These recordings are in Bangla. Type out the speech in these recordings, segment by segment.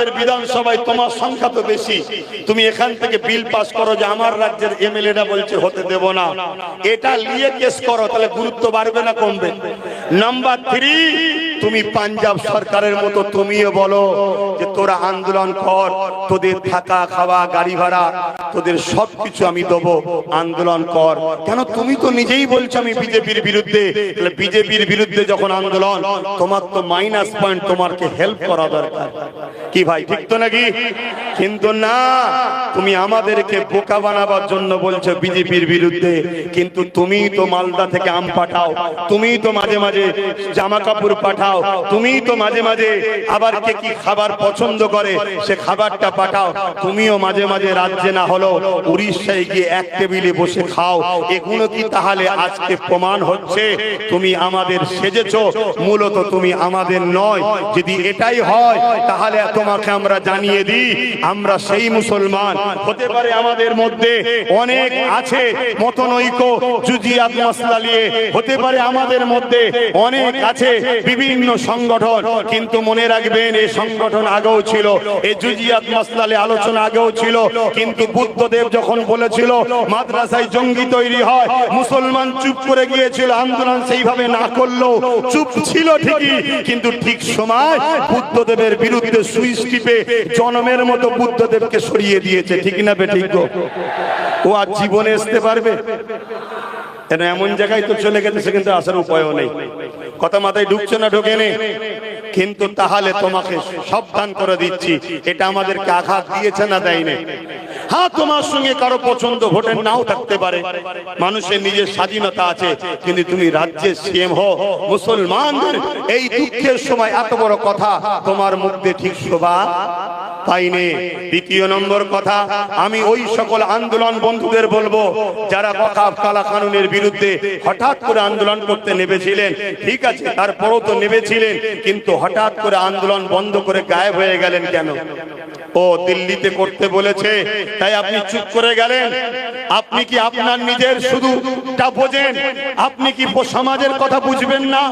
রাজ্যের বিধানসভায় তোমার সংখ্যা তো বেশি। তুমি এখান থেকে বিল পাস করো যে আমার রাজ্যের এমএলএ এমএলএটা বলছে হতে দেব না। এটা নিয়ে কেস করো, তাহলে গুরুত্ব বাড়বে না, কমবে। নাম্বার থ্রি তুমি পাঞ্জাব সরকারের মতো তুমিও বলো যে তোরা আন্দোলন কর, তোদের থাকা খাওয়া, গাড়ি ভাড়া, তোদের সবকিছু আমি দেবো, আন্দোলন কর। কেন তুমি তো নিজেই বলছো আমি বিজেপির বিরুদ্ধে? বিজেপির বিরুদ্ধে যখন আন্দোলন, তোমার তো মাইনাস পয়েন্ট তোমাকে হেল্প করা দরকার। কি ভাই, ঠিক তো নাকি? কিন্তু না, তুমি আমাদেরকে বোকা বানাবার জন্য বলছো বিজেপির বিরুদ্ধে। কিন্তু তুমি তো মালদা থেকে আম পাঠাও, তুমি তো মাঝে মাঝে জামা কাপড় পাঠাও, তুমি তো মাঝে মাঝে আবার কে কি খাবার পছন্দ করে, সে খাবারটা পাঠাও। তুমিও মাঝে মাঝে রাজ্যে না হলো উড়িষ্যায় গিয়ে এক টেবিলে বসে খাও। এগুলো কি তাহলে আজকে প্রমাণ হচ্ছে? তুমি আমাদের সেজেছো, মূলত তুমি আমাদের নয়। যদি এটাই হয়, তাহলে তোমাকে আমরা জানিয়ে দিই, আমরা সেই মুসলমান। হতে পারে আমাদের মধ্যে অনেক আছে মতনৈক্য, জুজিয়াত মশলা নিয়ে। হতে পারে আমাদের মধ্যে অনেক আছে বিভিন্ন সংগঠন। কিন্তু মনে রাখবেন, এই সংগঠন আগেও ছিল, এই জুজিয়াত মশলালে আলোচনা আগেও ছিল, কিন্তু বুদ্ধদেব যখন বলেছিল, মাদ্রাসায় জঙ্গি তৈরি হয়, মুসলমান চুপ করে গিয়েছিল, আন্দোলন সেইভাবে না করলেও চুপ ছিল ঠিকই, কিন্তু ঠিক সময় বুদ্ধদেবের বিরুদ্ধে সুইচ টিপে জন্মের মতো বুদ্ধদেবকে সরিয়ে দিয়েছে, ঠিক না বে ঠিক গো? ও আর জীবনে আসতে পারবে? এমন জায়গায় তো চলে গেছে, সেখান আসার উপায়ও নেই। কথা মাথায় ঢুকছে না ঢোকে নেই কিন্তু তাহলে তোমাকে সাবধান করে দিচ্ছি। এটা আমাদেরকে আঘাত দিয়েছে না দেয়নি? হ্যাঁ তোমার সঙ্গে কারও পছন্দ ভোটের নাও থাকতে পারে। মানুষের নিজের স্বাধীনতা আছে কিন্তু তুমি রাজ্যের সিএম হো মুসলমানদের এই দুঃখের সময় এত বড় কথা তোমার মুখ দিয়ে ঠিক শোভা পাইনি। দ্বিতীয় নম্বর কথা আমি ওই সকল আন্দোলন বন্ধুদের বলব যারা ওয়াকাফ কালা কানুনের বিরুদ্ধে হঠাৎ করে আন্দোলন করতে নেমেছিলেন। ঠিক আছে তারপরও তো নেমেছিলেন কিন্তু হঠাৎ করে আন্দোলন বন্ধ করে গায়েব হয়ে গেলেন কেন? ও দিল্লিতে করতে বলেছে, তাই আপনি চুপ করে গেলেন। আপনি কি আপনার নিজের শুধুটা বোঝেন? আপনি কি সমাজের কথা বুঝবেন না?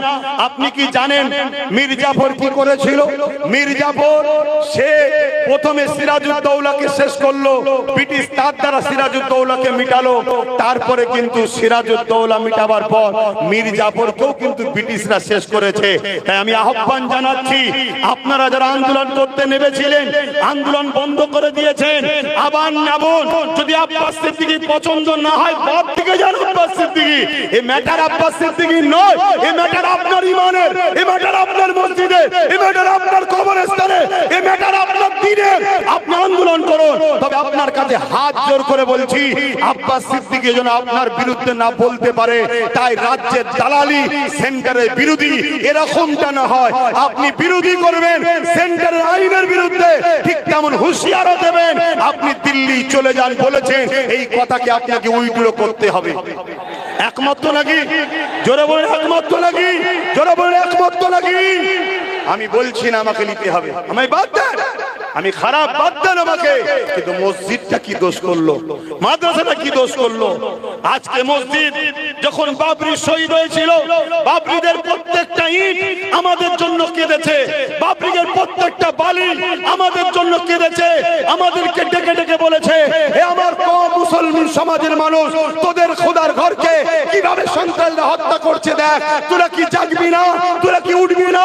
আপনি কি জানেন মির্জাফর কি করেছিল? মির্জাফর, সে প্রথমে সিরাজউদ্দৌলাকে শেষ করল, ব্রিটিশ তার দ্বারা সিরাজউদ্দৌলাকে মিটালো, তারপরে কিন্তু সিরাজউদ্দৌলা মিটাবার পর মির্জাফরকেও কিন্তু ব্রিটিশরা শেষ করেছে। তাই আমি আহ্বান জানাচ্ছি, আপনারা যারা আন্দোলন করতে নেমেছিলেন, আন্দোলন বন্ধ করে দিয়েছেন। আবার নাবন যদি আব্বাস সিদ্দিকি পছন্দ না হয়, বাদ থেকে যান আব্বাস সিদ্দিকি। এই ম্যাটার আব্বাস সিদ্দিকি নয়। এই ম্যাটার আপনার ইমানের। এই ম্যাটার আপনার মসজিদে এই ম্যাটার আপনার কবরস্থানে এই ম্যাটার আপনার দিনের। আপনি আন্দোলন করুন। তবে আপনার কাছে হাত জোর করে বলছি, আব্বাস সিদ্দিকি যেন আপনার বিরুদ্ধে না বলতে পারে। তাই রাজ্যের দালালি সেন্টারের বিরোধী এরকমটা না হয়। আপনি বিরোধী করবেন সেন্টারের আইনের বিরুদ্ধে। ঠিক তেমন হুঁশিয়ারও দেবেন, আপনি দিল্লি চলে যান বলেছেন, এই কথাকে আপনাকে উইড্রো করতে হবে। একমত তো নাকি? জোরে বলেন একমাত্র নাকি? জোরে বলেন একমাত্র নাকি? আমি বলছি না আমাকে নিতে হবে। আমায় বাদ দেন। আমি খারাপ, বাদ দেন আমাকে। কিন্তু মসজিদটা কি দোষ করল? মাদ্রাসাটা কি দোষ করল? আজকে মসজিদ যখন বাবরি শহীদ হয়েছিল, বাবরিদের প্রত্যেকটা ইট আমাদের জন্য কেঁদেছে। বাবরিদের প্রত্যেকটা বালি আমাদের জন্য কেঁদেছে। আমাদেরকে ডেকে ডেকে বলেছে হে আমার কম মুসলমান সমাজের মানুষ, তোদের খোদার ঘরকে কীভাবে সন্তানরা হত্যা করছে দেখ? তোরা কি জাগবি না? তোরা কি উঠবি না?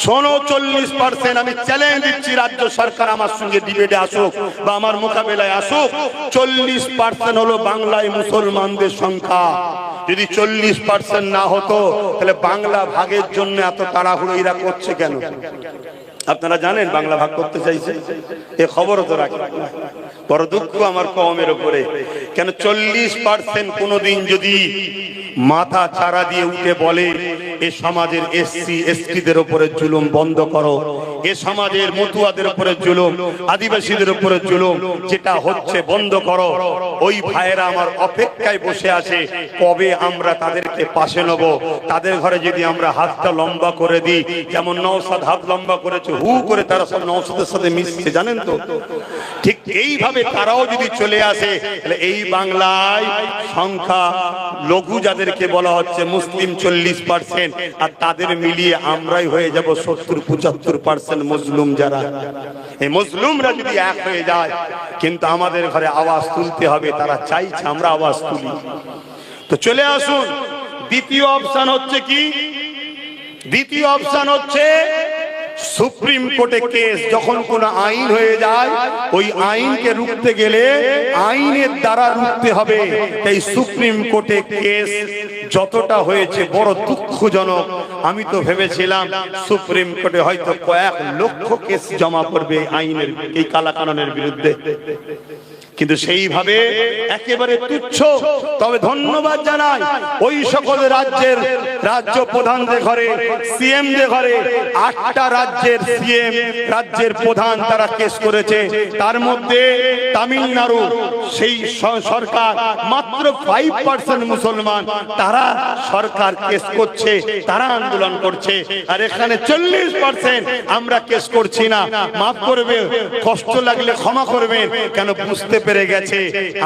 শোনো, চল্লিশ পার্সেন্ট আমি চ্যালেঞ্জ দিচ্ছি রাজ্য সরকার আমার সঙ্গে ডিবেটে আসুক বা আমার মোকাবেলায় আসুক। চল্লিশ পার্সেন্ট হলো বাংলায় মুসলমানদের সংখ্যা। যদি চল্লিশ পার্সেন্ট না হতো, তাহলে বাংলা ভাগের জন্য এত তাড়াহুড়ো এরা করছে কেন? আপনারা জানেন বাংলা ভাগ করতে চাইছে? এ খবরও তো রাখি। বড় দুঃখ আমার কমের উপরে। কেন চল্লিশ পার্সেন্ট কোনোদিন যদি মাথা চারা দিয়ে উঠে বলে এ সমাজের এসসি এসটিদের উপরে জুলুম বন্ধ করো। এ সমাজের মতুয়াদের উপরে জুলুম, আদিবাসীদের উপরে জুলুম, যেটা হচ্ছে বন্ধ করো। ওই ভাইয়েরা আমার অপেক্ষায় বসে আছে, কবে আমরা তাদেরকে পাশে নেব? তাদের ঘরে যদি আমরা হাতটা লম্বা করে দিই, যেমন নৌসাদ হাত লম্বা করেছে, হু করে তারা সব নৌসাদের সাথে মিশছে, জানেন তো? ঠিক এইভাবে তারাও যদি চলে আসে, তাহলে এই বাংলায় সংখ্যা লঘু যাদেরকে বলা হচ্ছে, মুসলিম চল্লিশ পার্সেন্ট, আর তাদের মিলিয়ে আমরাই হয়ে যাব সত্তর, পঁচাত্তর পার্সেন্ট। মুসলিম যারা। এই মুসলিমরা যদি এক হয়ে যায়, কিন্তু আমাদের ঘরে আওয়াজ তুলতে হবে, তারা চাইছে আমরা আওয়াজ তুলি। তো চলে আসুন, দ্বিতীয় অপশন হচ্ছে কি? দ্বিতীয় অপশন হচ্ছে, সুপ্রিম কোর্টে কেস যখন কোন আইন হয়ে যায়, ওই আইনকে রুখতে গেলে আইনের দ্বারা রুখতে হবে। তাই সুপ্রিম কোর্টে কেস যতটা হয়েছে বড় দুঃখজনক। আমি তো ভেবেছিলাম সুপ্রিম কোর্টে হয়তো কয়েক লক্ষ কেস জমা করবে আইনের, এই কালাকাননের বিরুদ্ধে। কিন্তু সেইভাবে একেবারে তুচ্ছ। তবে ধন্যবাদ জানাই ওই সকল রাজ্যের রাজ্য প্রধানদের ঘরে সিএম দের ঘরে, আটটা রাজ্যের সিএম, রাজ্যের প্রধান তারা কেস করেছে। তার মধ্যে তামিলনাড়ু, সেই সরকার, মাত্র ফাইভ পার্সেন্ট মুসলমান, তারা সরকার কেস করছে, তারা আন্দোলন করছে। আর এখানে চল্লিশ পার্সেন্ট আমরা কেস করছি না। মাফ করবে কষ্ট লাগলে ক্ষমা করবেন, কেন বুঝতে পেরে গেছে।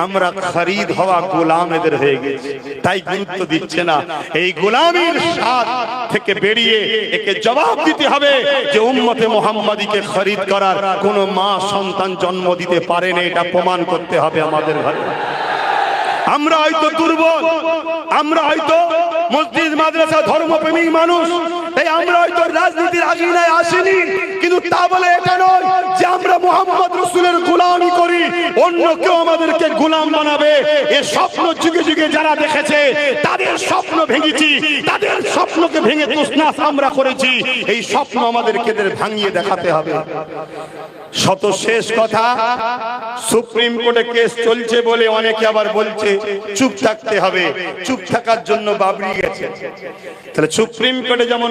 আমরা খরিদ হওয়া গোলাম এদের হয়ে গেছে। তাই গুরুত্ব দিচ্ছে না। এই গোলামীর স্বাদ থেকে বেরিয়ে একে জবাব দিতে হবে যে উম্মতে মোহাম্মদীকে খরিদ করার কোনো মা সন্তান জন্ম দিতে পারে না, এটা প্রমাণ করতে হবে আমাদের ঘরে। আমরা হয়তো দুর্বল, আমরা হয়তো মসজিদ, মাদ্রাসা ধর্মপ্রেমিক মানুষ তাই আমরা হয়তো রাজনীতির আগিনায় আসিনি, কিন্তু তা বলে এটা নয় যে আমরা মোহাম্মদ রসুলের গোলামি করি, অন্য কেউ আমাদেরকে গোলাম বানাবে। এ স্বপ্ন যুগে যুগে যারা দেখেছে, তাদের স্বপ্ন ভেঙেছি, তাদের স্বপ্নকে ভেঙে তুসনাস আমরা করেছি। এই স্বপ্ন আমাদেরকে ভাঙিয়ে দেখাতে হবে। শত শেষ কথা, সুপ্রিম কোর্টে কেস চলছে বলে অনেকে আবার বলছে, চুপ থাকতে হবে, চুপ থাকার জন্য বাবরি গেছে। তাহলে সুপ্রিম কোর্টে যেমন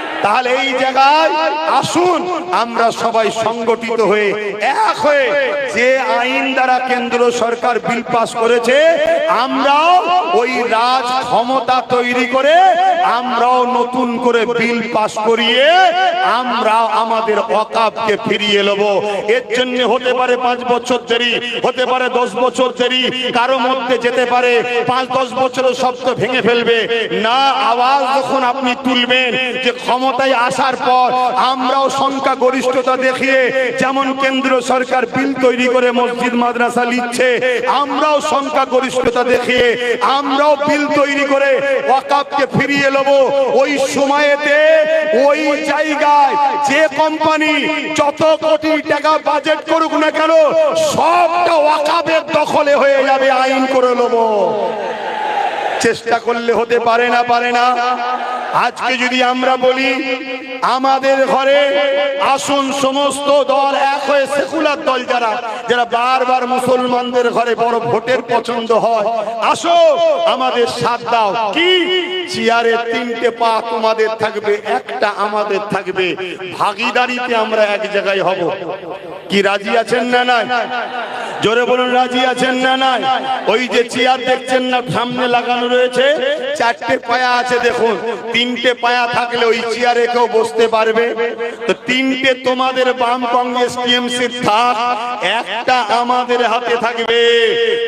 তাহলে এই জায়গায় আসুন, আমরা সবাই সংগঠিত হয়ে এক হয়ে যে আইন দ্বারা কেন্দ্র সরকার বিল পাস করেছে, আমরাও ওই রাজ ক্ষমতা তৈরি করে আমরাও নতুন করে বিল পাস করিয়ে আমরা আমাদের অকাপকে ফিরিয়ে নেব। এর জন্য হতে পারে পাঁচ বছর দেরি, হতে পারে দশ বছর দেরি, কারও মধ্যে যেতে পারে পাঁচ দশ বছরের শব্দ ভেঙে ফেলবে। না, আওয়াজ যখন আপনি তুলবেন যে ক্ষমতায় আসার পর আমরাও সংখ্যা গরিষ্ঠতা দেখিয়ে যেমন কেন্দ্র সরকার বিল তৈরি করে মসজিদ মাদ্রাসা লিখছে আমরাও সংখ্যা গরিষ্ঠতা দেখিয়ে আমরাও বিল তৈরি করে ওয়াকাবকে ফিরিয়ে নেব ওই সময়েতে ওই জায়গায় যে কোম্পানি যত কোটি টাকা বাজেট করুক না কেন সবটা ওয়াকাবের দখলে হয়ে যাবে আইন করে নেব চেষ্টা করলে হতে পারে না পারে না। আজকে যদি আমরা বলি, আমাদের ঘরে আসুন সমস্ত দল এক হয়ে সেকুলার দল যারা যারা বারবার মুসলমানদের ঘরে বড় ভোটের পছন্দ হয়, আসো, আমাদের সাথ দাও। কি? চেয়ারে তিনটে পা তোমাদের থাকবে, একটা আমাদের থাকবে। ভাগিদারিতে আমরা এক জায়গায় হব। কি রাজি আছেন না না জোরে বলুন, রাজি আছেন না নাই? ওই যে চেয়ার দেখছেন না, সামনে লাগানো রয়েছে। চারটে পায়া আছে, দেখুন। তিনটে পায়া থাকলে ওই চেয়ারে কেউ বসতে পারবে। তো তিনটে তোমাদের বাম কংগ্রেস টিএমসি থাক, একটা আমাদের হাতে থাকবে।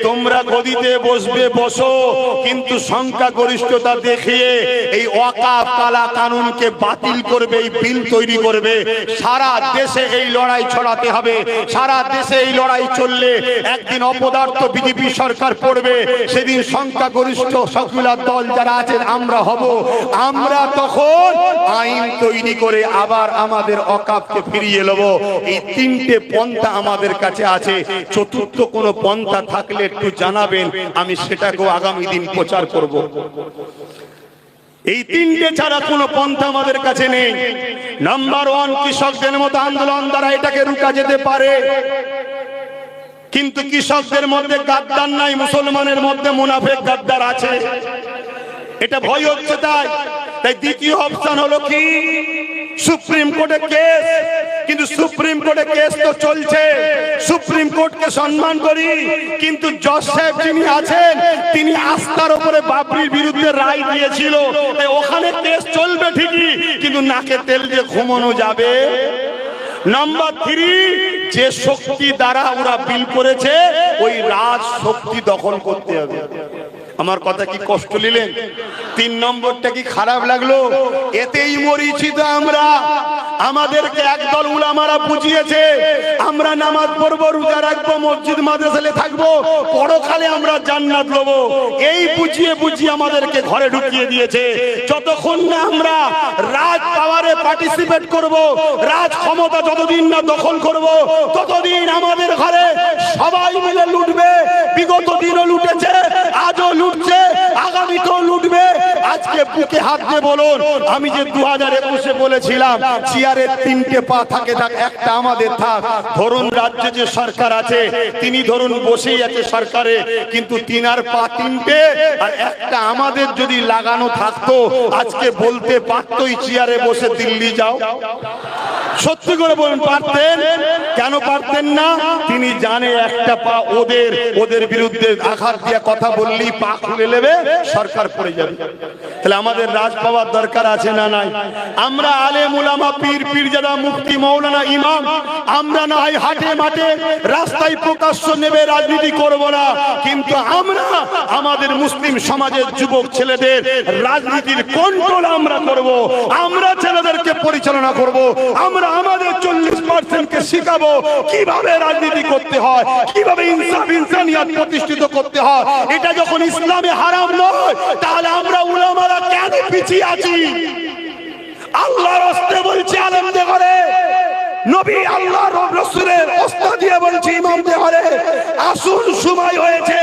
তোমরা গদিতে বসবে, বসো, কিন্তু সংখ্যা গরিষ্ঠতা দেখিয়ে এই ওয়াকাফ কালা কানুনকে বাতিল করবে, এই বিল তৈরি করবে। সারা দেশে এই লড়াই ছড়াতে হবে, সারা দেশে এই লড়াই চললে একদিন অপদার্থ বিজেপি সরকার পড়বে। সেদিন সংখ্যা গরিষ্ঠ সকুলার দল যারা আছেন, আমরা হব। আমরা তখন আইন তৈরি করে আবার আমাদের অকাপকে ফিরিয়ে নেব এই তিনটে পন্থা আমাদের কাছে আছে। চতুর্থ কোনো পন্থা থাকলে একটু জানাবেন, আমি সেটাকেও আগামী দিন প্রচার করব। এই তিনটে ছাড়া কোনো পন্থা আমাদের কাছে নেই। নাম্বার ওয়ান কৃষকদের মতো আন্দোলন দ্বারা এটাকে রুকা যেতে পারে। কিন্তু কৃষকদের মধ্যে গাদ্দার নাই, মুসলমানের মধ্যে মুনাফেক গাদ্দার আছে। এটা ভয় হচ্ছে তাই। তাই দ্বিতীয় অপশন হলো কি? সুপ্রিম কোর্টে কেস। কিন্তু সুপ্রিম কোর্টে কেস তো চলছে। সুপ্রিম কোর্টকে সম্মান করি। কিন্তু জজ সাহেব যিনি আছেন, তিনি আস্থার উপরে বাবরির বিরুদ্ধে রায় দিয়েছিল। ওখানে কেস চলবে ঠিকই, কিন্তু নাকে তেল দিয়ে ঘুমানো যাবে। নাম্বার থ্রি যে শক্তি দ্বারা ওরা বিল করেছে, ওই রাজ শক্তি দখল করতে হবে। আমার কথা কি কষ্ট নিলেন? তিন নম্বরটা কি খারাপ লাগল? এতেই মরিছি তো আমরা। আমাদেরকে একদল উলামারা বুঝিয়েছে, আমরা নামাজ পড়ব, রোজা রাখব, মসজিদ, মাদ্রাসালে থাকব, পরকালে আমরা জান্নাত লবো। এই বুঝিয়ে বুঝিয়ে আমাদেরকে ঘরে ঢুকিয়ে দিয়েছে। যতক্ষণ না আমরা রাজ পাওয়ারে পার্টিসিপেট করব, রাজ ক্ষমতা যতদিন না দখল করব, ততদিন আমাদের ঘরে সবাই মিলে লুটবে। বিগত দিনও লুটেছে, আজও লুটছে, আগামীতেও লুটবে। আজকে বুকে হাত দিয়ে বলুন, আমি যে দু হাজার একুশে বলেছিলাম চেয়ারের তিনটে পা থাকে থাক একটা আমাদের থাক। ধরুন রাজ্যে যে সরকার আছে, তিনি ধরুন বসেই আছে সরকারে, কিন্তু তিনার পা তিনটে, আর একটা আমাদের যদি লাগানো থাকতো, আজকে বলতে পারতোই চেয়ারে বসে দিল্লি যাও। সত্যি করে বলুন, পারতেন? কেন পারতেন না? তিনি জানে একটা পা ওদের ওদের বিরুদ্ধে আঘাত দিয়ে কথা বললেই পা খুলে নেবে, সরকার পড়ে যাবে। তাহলে আমাদের রাজ পাওয়ার দরকার আছে না নাই? আমরা আলে মুলামা পীর পীর যারা মুক্তি মৌলানা, ইমাম, আমরা না হয় হাটে মাঠে রাস্তায় প্রকাশ্য নেবে, রাজনীতি করব না। কিন্তু আমরা, আমাদের মুসলিম সমাজের যুবক ছেলেদের রাজনীতির কন্ট্রোল আমরা করব। আমরা ছেলেদেরকে পরিচালনা করব। আমরা আমাদের চল্লিশ পার্সেন্টকে শিখাবো কীভাবে রাজনীতি করতে হয়, কীভাবে ইনসাফ ইনসানিয়াত প্রতিষ্ঠিত করতে হয়। এটা যখন ইসলামে হারাম নয়, তাহলে আমরা উলামারা কেন পিছিয়ে আছি? আল্লাহর হস্তে বলছে আলেমদের ঘরে নবী আল্লাহ রসুলের অস্তা দিয়ে বলছি ইমামদের ঘরে আসুন সময় হয়েছে,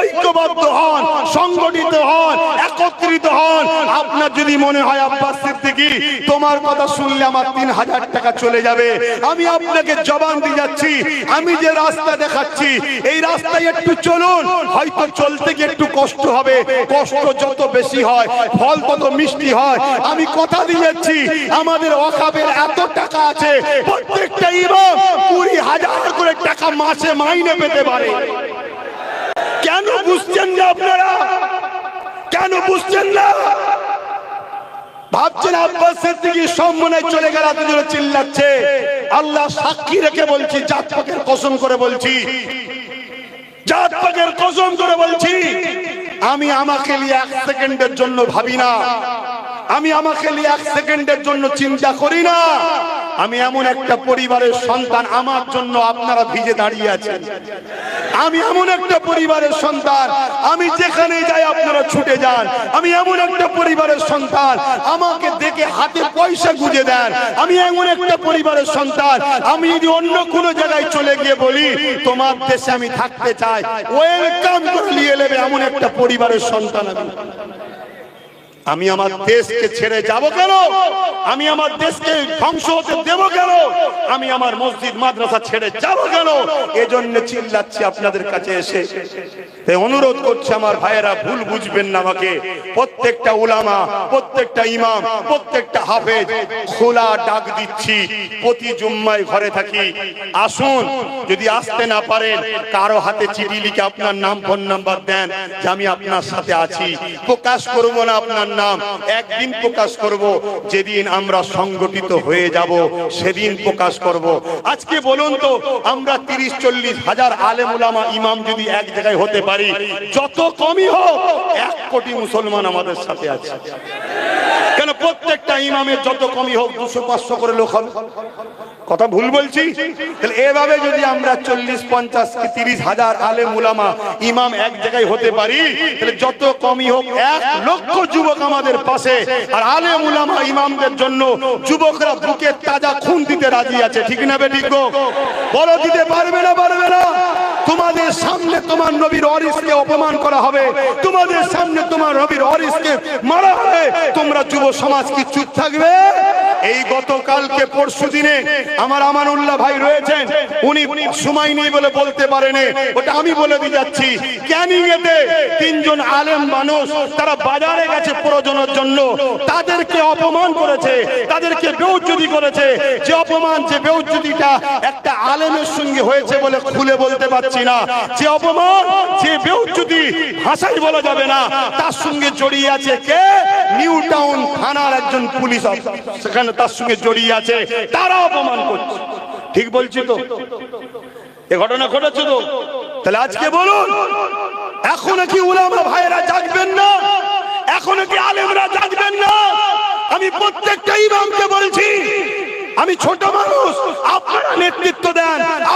ঐক্যবদ্ধ হন, সংগঠিত হন একত্রিত হন। আপনার যদি মনে হয়, আব্বাস সিদ্দিকী, তোমার কথা শুনলে আমার তিন হাজার টাকা চলে যাবে। আমি আপনাকে জবান দিয়ে যাচ্ছি, আমি যে রাস্তা দেখাচ্ছি, এই রাস্তায় একটু চলুন। হয়তো চলতে গিয়ে একটু কষ্ট হবে। কষ্ট যত বেশি হয়, ফল তত মিষ্টি হয়। আমি কথা দিয়ে যাচ্ছি, আমাদের অকাবের এত টাকা আছে, প্রত্যেকটা ইমাম কুড়ি হাজার করে টাকা মাসে মাইনে পেতে পারে। কেন বুঝছেন না আপনারা? কেন বুঝছেন না? ভাবছেন আব্বাস সিদ্দিকী সম্মানে চলে গেল, এতজন চিল্লাচ্ছে। আল্লাহ সাক্ষী রেখে বলছি জাত পাকের কসম করে বলছি। জাত পাকের কসম করে বলছি, আমি আমাকে নিয়ে এক সেকেন্ডের জন্য ভাবি না। আমি আমাকে নিয়ে এক সেকেন্ডের জন্য চিন্তা করি না। আমি এমন একটা পরিবারের সন্তান আমার জন্য আপনারা ভিজে দাঁড়িয়ে আছেন। আমি এমন একটা পরিবারের সন্তান, আমি যেখানে যাই আপনারা ছুটে যান। আমি এমন একটা পরিবারের সন্তান, আমাকে দেখে হাতে পয়সা গুঁজে দেন। আমি এমন একটা পরিবারের সন্তান, আমি যদি অন্য কোনো জায়গায় চলে গিয়ে বলি, তোমার দেশে আমি থাকতে চাই। ওয়েলকাম করে নিয়ে নেবে এমন একটা পরিবারের সন্তান আমি। আমি আমার দেশকে ছেড়ে যাব কেন? আমি আমার দেশকে ধ্বংস হতে দেব কেন? আমি আমার মসজিদ, মাদ্রাসা ছেড়ে যাব কেন? এজন্য চিল্লাচ্ছি আপনাদের কাছে এসে। অনুরোধ করছে আমার ভাইয়েরা, ভুল বুঝবেন না আমাকে। প্রত্যেকটা উলামা, প্রত্যেকটা ইমাম, প্রত্যেকটা হাফেজ, খোলা ডাক দিচ্ছি। প্রতি জুম্মায় ঘরে থাকি। আসুন, যদি আসতে না পারেন, কারও হাতে চিঠি লিখে আপনার নাম, ফোন নাম্বার দেন যে আমি আপনার সাথে আছি। প্রকাশ করব না আপনার নাম একদিন প্রকাশ করব, যেদিন আমরা সংগঠিত হয়ে যাব, সেদিন প্রকাশ করব। আজকে বলুন তো, আমরা তিরিশ, চল্লিশ হাজার আলেম উলামা ইমাম যদি এক জায়গায় হতে পারি, যত কমই হোক, এক কোটি মুসলমান আমাদের সাথে আছে। কেন প্রত্যেকটা ইমামের যত কমই হোক, দুশো, পাঁচশো করে লোক কথা ভুল বলছি? তাহলে এভাবে যদি আমরা চল্লিশ, পঞ্চাশ কি তিরিশ হাজার আলে মুলামা ইমাম এক জায়গায় হতে পারি, তাহলে যত কমই হোক, এক লক্ষ যুবক আমাদের পাশে। আর আলে মুলামা ইমামদের জন্য যুবকরা বুকে তাজা খুন দিতে রাজি আছে, ঠিক না বে ঠিক বলো, দিতে পারবে না পারবে না। তোমাদের সামনে তোমার নবীর অরিসকে অপমান করা হবে। তোমাদের সামনে তোমার নবীর অরিসকে মারা হবে। তোমরা যুব সমাজ কি চুপ থাকবে? এই গতকালকে পরশু দিনে আমার আমানুল্লাহ ভাই রয়েছেন। উনি সময় নেই বলে বলতে পারেন। ওটা আমি বলে দিয়ে যাচ্ছি। ক্যানিং এতে তিনজন আলেম মানুষ তারা বাজারে গেছে প্রয়োজনের জন্য। তাদেরকে অপমান করেছে। তাদেরকে বেউজ্জুদি করেছে। যে অপমান, যে বেউজ্জুদিটা একটা আলেমের সঙ্গে হয়েছে বলে খুলে বলতে পারছি না। যে অপমান, যে বেউজ্জুদি ভাষাই বলা যাবে না, তার সঙ্গে জড়িয়ে আছে কে? নিউ টাউন থানার একজন পুলিশ সেখানে তার সঙ্গে জড়িয়ে আছে। তারা অপমান করছে। ঠিক বলছি তো? এ ঘটনা ঘটেছে তো? তাহলে আজকে বলুন, এখনও কি উলামা ভাইরা জাগবেন না? এখনও কি আলেমরা জাগবেন না? আমি প্রত্যেকটা ইমামকে বলছি, আমি ছোট মানুষ, আপনারা নেতৃত্ব দেন